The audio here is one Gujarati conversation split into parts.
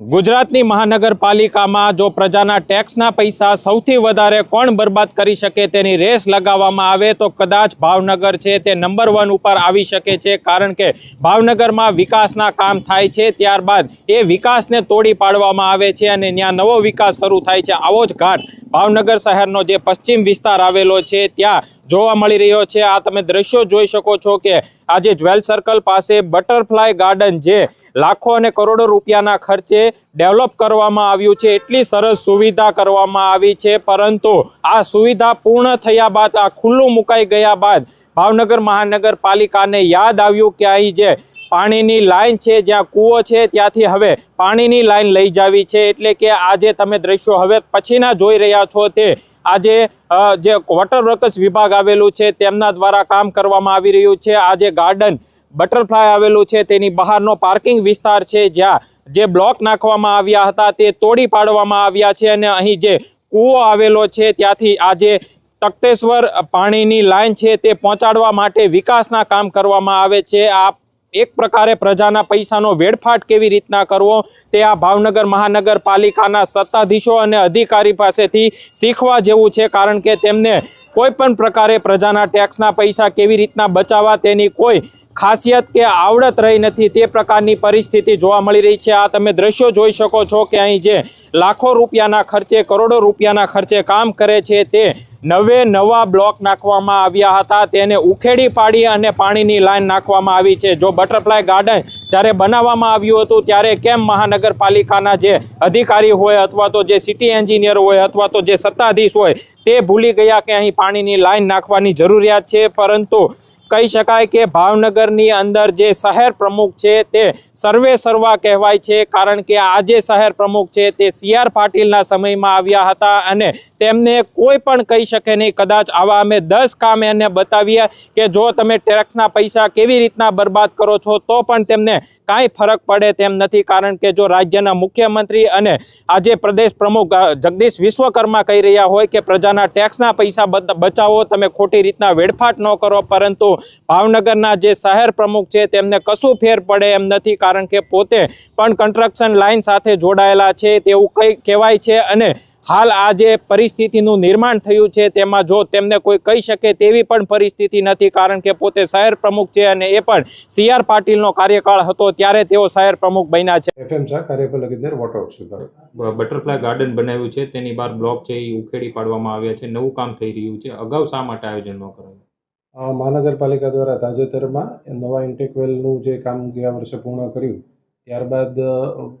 ગુજરાતની મહાનગરપાલિકામાં જો પ્રજાના ટેક્સના પૈસા સૌથી વધારે કોણ બરબાદ કરી શકે તેની રેસ લગાવવામાં આવે તો કદાચ ભાવનગર છે તે નંબર વન ઉપર આવી શકે છે. કારણ કે ભાવનગરમાં વિકાસના કામ થાય છે. ત્યારબાદ એ વિકાસને તોડી પાડવામાં આવે છે અને ત્યાં નવો વિકાસ શરૂ થાય છે. આવો જ ઘાટ ભાવનગર શહેરનો જે પશ્ચિમ વિસ્તાર આવેલો છે, ત્યાં જોવા મળી રહ્યો છે. આ તમે દ્રશ્યો જોઈ શકો છો કે આજે જ્વેલ સર્કલ પાસે બટરફ્લાય ગાર્ડન જે લાખો અને કરોડો રૂપિયાના ખર્ચે ડેવલપ કરવામાં આવ્યું છે, એટલી સરસ સુવિધા કરવામાં આવી છે, પરંતુ આ સુવિધા પૂર્ણ થયા બાદ, આ ખુલ્લું મુકાઈ ગયા બાદ ભાવનગર મહાનગરપાલિકાને યાદ આવ્યું કે અહીં જે પાણીની લાઇન છે, જ્યાં કૂવો છે, ત્યાંથી હવે પાણીની લાઇન લઈ જાવી છે, એટલે કે આજે તમે દ્રશ્યો હવે પછીના જોઈ રહ્યા છો તે આજે જે વોટર વર્કસ વિભાગ આવેલું છે, તેમના દ્વારા કામ કરવામાં આવી રહ્યું છે. આજે ગાર્ડન બટરફ્લાય આવેલું છે, તેની બહારનો પાર્કિંગ વિસ્તાર છે, જ્યાં જે બ્લોક નાખવામાં આવ્યા હતા તે તોડી પાડવામાં આવ્યા છે અને અહીં જે કૂવો આવેલો છે ત્યાંથી આજે તખતેશ્વર પાણીની લાઇન છે તે પહોંચાડવા માટે વિકાસના કામ કરવામાં આવે છે. આ એક પ્રકારે પ્રજાના પૈસાનો વેડફાટ કેવી રીતના કરવો તે આ ભાવનગર મહાનગરપાલિકાના સત્તાધીશો અને અધિકારી પાસેથી શીખવા જેવું છે, કારણ કે તેમને કોઈ પણ પ્રકારે પ્રજાના ટેક્સના પૈસા કેવી રીતના બચાવવા તેની કોઈ ખાસિયત કે આવડત રહી નથી, તે પ્રકારની પરિસ્થિતિ જોવા મળી રહી છે. આ તમે દ્રશ્યો જોઈ શકો છો કે અહીં જે લાખો રૂપિયાના ખર્ચે, કરોડો રૂપિયાના ખર્ચે કામ કરે છે તે નવે નવા બ્લોક નાખવામાં આવ્યા હતા. તેને ઉખેડી પાડી અને પાણીની લાઈન નાખવામાં આવી છે. જો બટરફ્લાય ગાર્ડન જ્યારે બનાવવામાં આવ્યું હતું, ત્યારે કેમ મહાનગરપાલિકાના જે અધિકારી હોય અથવા તો જે સિટી એન્જિનિયર હોય અથવા તો જે સત્તાધીશ હોય, તે ભૂલી ગયા કે અહીં પાણીની લાઈન નાખવાની જરૂરિયાત છે પરંતુ કહી શકાય કે ભાવનગરની અંદર જે શહેર પ્રમુખ છે તે સર્વે સર્વા કહેવાય છે, કારણ કે આ જે શહેર પ્રમુખ છે તે સી આર પાટીલના સમયમાં આવ્યા હતા અને તેમને કોઈ પણ કહી શકે નહીં. કદાચ આવા અમે દસ કામ એને બતાવીએ કે જો તમે ટેક્સના પૈસા કેવી રીતના બરબાદ કરો છો, તો પણ તેમને કાંઈ ફરક પડે તેમ નથી, કારણ કે જો રાજ્યના મુખ્યમંત્રી અને આજે પ્રદેશ પ્રમુખ જગદીશ વિશ્વકર્મા કહી રહ્યા હોય કે પ્રજાના ટેક્સના પૈસા બચ- બચાવો, તમે ખોટી રીતના વેડફાટ ન કરો, પરંતુ ભાવનગરના જે શહેર પ્રમુખ છે તેમને કશું ફેર પડે એમ નથી કારણ કે પોતે પણ કન્સ્ટ્રક્શન લાઇન સાથે જોડાયેલા છે તેવું કંઈ કહેવાય છે અને હાલ આ જે પરિસ્થિતિનું નિર્માણ થયું છે તેમાં જો તેમને કોઈ કહી શકે તેવી પણ પરિસ્થિતિ નથી કારણ કે પોતે શહેર પ્રમુખ છે અને એ પણ સી આર પાટીલનો કાર્યકાળ હતો ત્યારે તેઓ શહેર પ્રમુખ બન્યા છે. એફએમ શાહ કાર્યપાલક ઇજનેર વોટર વર્ક્સ બટરફ્લાય ગાર્ડન બનાવ્યું છે તેની બહાર બ્લોક છે એ ઉખેડી પાડવામાં આવ્યા છે નવું કામ થઈ રહ્યું છે. અગાઉ શા માટે આયોજન ન કરાયું? મહાનગરપાલિકા દ્વારા તાજેતરમાં નવા ઇન્ટેક વેલનું જે કામ ગયા વર્ષે પૂર્ણ કર્યું, ત્યારબાદ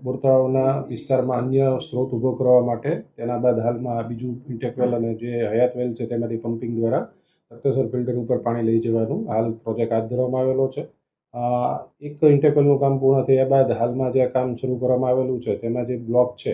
બોરતાળાના વિસ્તારમાં અન્ય સ્ત્રોત ઊભો કરવા માટે, તેના બાદ હાલમાં આ બીજું ઇન્ટેક વેલ અને જે હયાત વેલ છે તેમાંથી પમ્પિંગ દ્વારા તખ્તેશ્વર ફિલ્ટર ઉપર પાણી લઈ જવાનું હાલ પ્રોજેક્ટ હાથ ધરવામાં આવેલો છે. એક ઇન્ટેક વેલનું કામ પૂર્ણ થયા બાદ હાલમાં જે કામ શરૂ કરવામાં આવેલું છે, તેમાં જે બ્લોક છે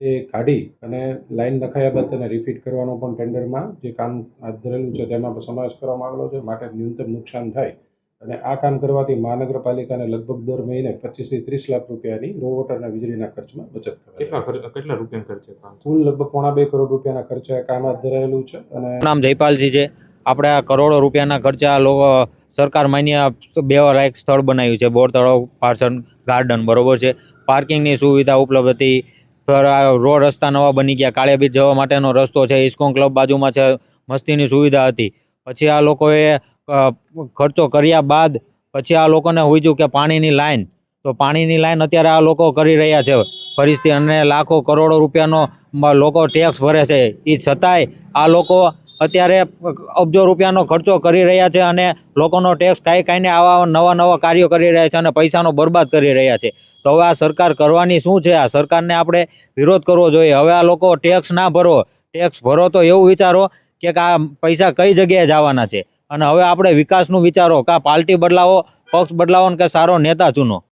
તે કાઢી અને લાઈન નખાયા બાદ તેને રિફિટ કરવાનો પણ ટેન્ડરમાં જે કામ હાથ ધરેલું છે તેમાં સમાવેશ કરવામાં આવેલો છે માટે ન્યૂનતમ નુકસાન થાય. અને આ કામ કરવાથી મહાનગરપાલિકાને લગભગ દર મહિને પચીસથી ત્રીસ લાખ રૂપિયાની રો વોટર અને વીજળીના ખર્ચમાં બચત થાય કેટલા કેટલા રૂપિયા ખર્ચે કુલ લગભગ પોણા બે કરોડ રૂપિયાના ખર્ચે કામ હાથ ધરાયેલું છે અને નામ જયપાલજી છે. આપણે આ કરોડો રૂપિયાના ખર્ચા આ લોકો સરકાર માન્ય બેવા લાયક સ્થળ બનાવ્યું છે બોર તળાવ પાર્સન ગાર્ડન બરોબર છે. પાર્કિંગની સુવિધા ઉપલબ્ધ હતી રોડ રસ્તા નવા બની ગયા. કાળિયા બીચ જવા માટેનો રસ્તો છે. ઇસ્કોન ક્લબ બાજુમાં છે. મસ્તીની સુવિધા હતી. પછી આ લોકોએ ખર્ચો કર્યા બાદ પછી આ લોકોને હુજ્યું કે પાણીની લાઈન. તો પાણીની લાઈન અત્યારે આ લોકો કરી રહ્યા છે. પરિસ્થિતિ અને લાખો કરોડો રૂપિયાનો લોકો ટેક્સ ભરે છે. એ છતાંય આ લોકો અત્યારે અબજો રૂપિયાનો ખર્ચો કરી રહ્યા છે અને લોકોનો ટેક્સ કાંઈ કાંઈને આવા નવા નવા કાર્યો કરી રહ્યા છે અને પૈસાનો બરબાદ કરી રહ્યા છે. તો હવે આ સરકાર કરવાની શું છે? આ સરકારને આપણે વિરોધ કરવો જોઈએ. હવે આ લોકો ટેક્સ ના ભરો. ટેક્સ ભરો તો એવું વિચારો કે આ પૈસા કઈ જગ્યાએ જવાના છે? અને હવે આપણે વિકાસનું વિચારો. કાં પાર્ટી બદલાવો, પક્ષ બદલાવો ને કે સારો નેતા ચૂનો?